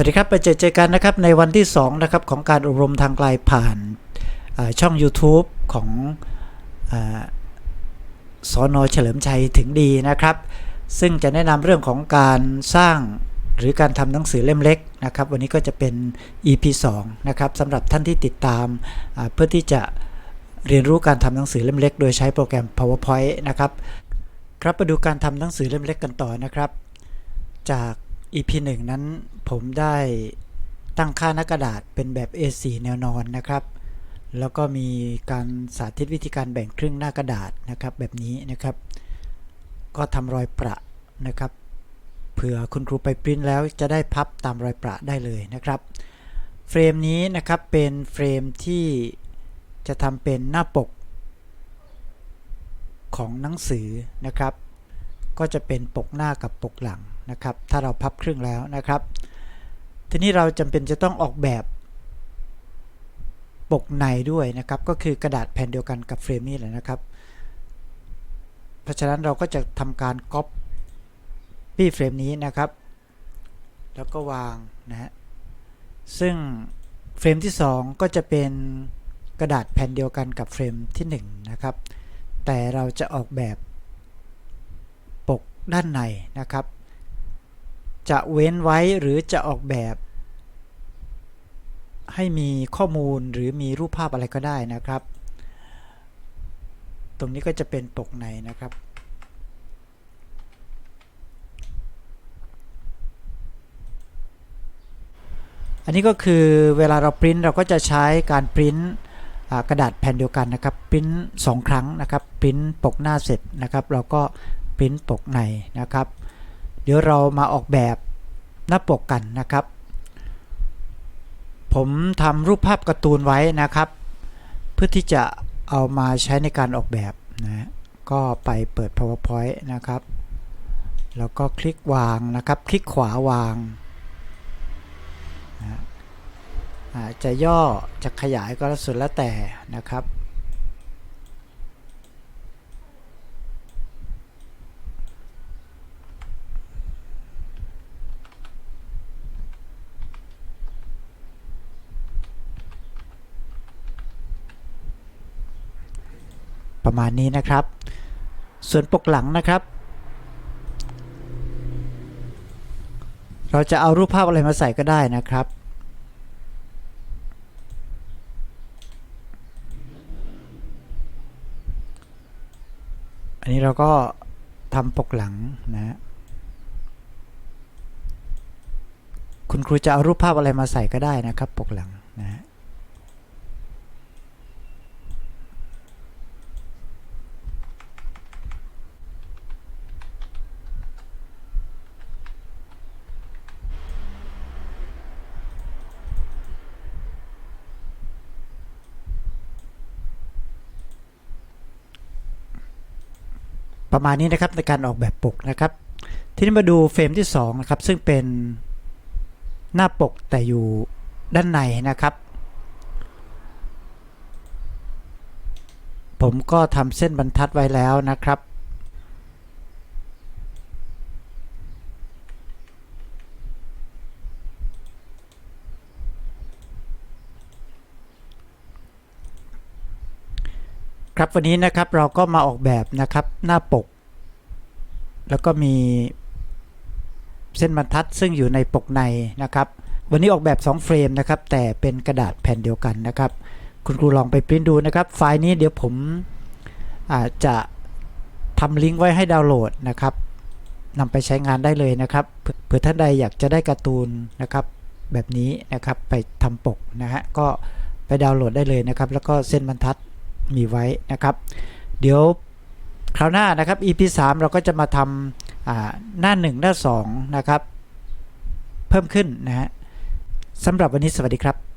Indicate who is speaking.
Speaker 1: สวัสดีครับไปเจอเจอกันนะครับในวันที่2นะครับของการอบรมทางไกลผ่านช่อง YouTube ของอสอนอเฉลิมชัยถึงดีนะครับ ซึ่งจะแนะนำเรื่องของการสร้างหรือการทำหนังสือเล่มเล็กนะครับ วันนี้ก็จะเป็น EP 2นะครับสำหรับท่านที่ติดตามเพื่อที่จะเรียนรู้การทำหนังสือเล่มเล็ก โดยใช้โปรแกรม PowerPoint นะครับ ครับมาดูการทำหนังสือเล่มเล็กกันต่อนะครับ จาก EP 1 นั้นผมได้ตั้งค่าหน้ากระดาษเป็นแบบ A4 แนวนอนนะครับ แล้วก็มีการสาธิตวิธีการแบ่งครึ่งหน้ากระดาษนะครับแบบนี้นะครับ ก็ทำรอยประนะครับ เผื่อคุณครูไปปริ้นแล้วจะได้พับตามรอยประได้เลยนะครับ เฟรมนี้นะครับเป็นเฟรมที่จะทำเป็นหน้าปกของหนังสือนะครับ ก็จะเป็นปกหน้ากับปกหลัง นะครับ ถ้าเราพับครึ่งแล้วนะครับ ทีนี้เราจำเป็นจะต้องออกแบบปกในด้วยนะครับ ก็คือกระดาษแผ่นเดียวกันกับเฟรมนี้แหละนะครับ เพราะฉะนั้นเราก็จะทำการก๊อปปี้เฟรมนี้นะครับ แล้วก็วางนะฮะ ซึ่งเฟรมที่ 2 ก็จะเป็นกระดาษแผ่นเดียวกันกับเฟรมที่ 1 นะครับ แต่เราจะออกแบบปกด้านในนะครับ จะเว้นไว้หรือจะออกแบบ ให้มีข้อมูลหรือมีรูปภาพอะไรก็ได้นะครับ ตรงนี้ก็จะเป็นปกในนะครับอันนี้ก็คือเวลาเราปริ้นเราก็จะใช้การปริ้นกระดาษแผ่นเดียวกันนะครับปริ้นสองครั้งนะครับปริ้นปกหน้าเสร็จนะครับ เราก็ปริ้นปกในนะครับ ดี๋ยวเรามาออกแบบหน้าปกกันนะครับ ผมทำรูปภาพการ์ตูนไว้นะครับ เพื่อที่จะเอามาใช้ในการออกแบบนะก็ไปเปิด powerpoint นะครับ แล้วก็คลิกวางนะครับ คลิกขวาวางนะจะย่อจะขยายก็แล้วสุดแล้วแต่นะครับ ประมาณนี้นะครับ ส่วนปกหลังนะครับ เราจะเอารูปภาพอะไรมาใส่ก็ได้นะครับอันนี้เราก็ทำปกหลังนะฮะคุณครูจะเอารูปภาพอะไรมาใส่ก็ได้นะครับ ปกหลังนะ ประมาณนี้นะครับในการออกแบบปกนะครับ ทีนี้มาดูเฟรมที่2นะครับซึ่งเป็นหน้าปกแต่อยู่ด้านในนะครับ ผมก็ทำเส้นบรรทัดไว้แล้วนะครับ ครับวันนี้นะครับเราก็มาออกแบบนะครับหน้าปก แล้วก็มีเส้นบรรทัดซึ่งอยู่ในปกในนะครับ วันนี้ออกแบบ 2 เฟรมนะครับ แต่เป็นกระดาษแผ่นเดียวกันนะครับ คุณครูลองไปปริ้นดูนะครับ ไฟล์นี้เดี๋ยวผมอาจจะทำลิงก์ไว้ให้ดาวน์โหลดนะครับนำไปใช้งานได้เลยนะครับเผื่อเผื่อท่านใดอยากจะได้การ์ตูนนะครับ แบบนี้นะครับไปทำปกนะฮะก็ไปดาวน์โหลดได้เลยนะครับ แล้วก็เส้นบรรทัด มีไว้นะครับ เดี๋ยวคราวหน้านะครับ EP 3 เราก็จะมาทำอ่าหน้า 1 หน้า 2 นะครับ เพิ่มขึ้นนะฮะสำหรับวันนี้สวัสดีครับ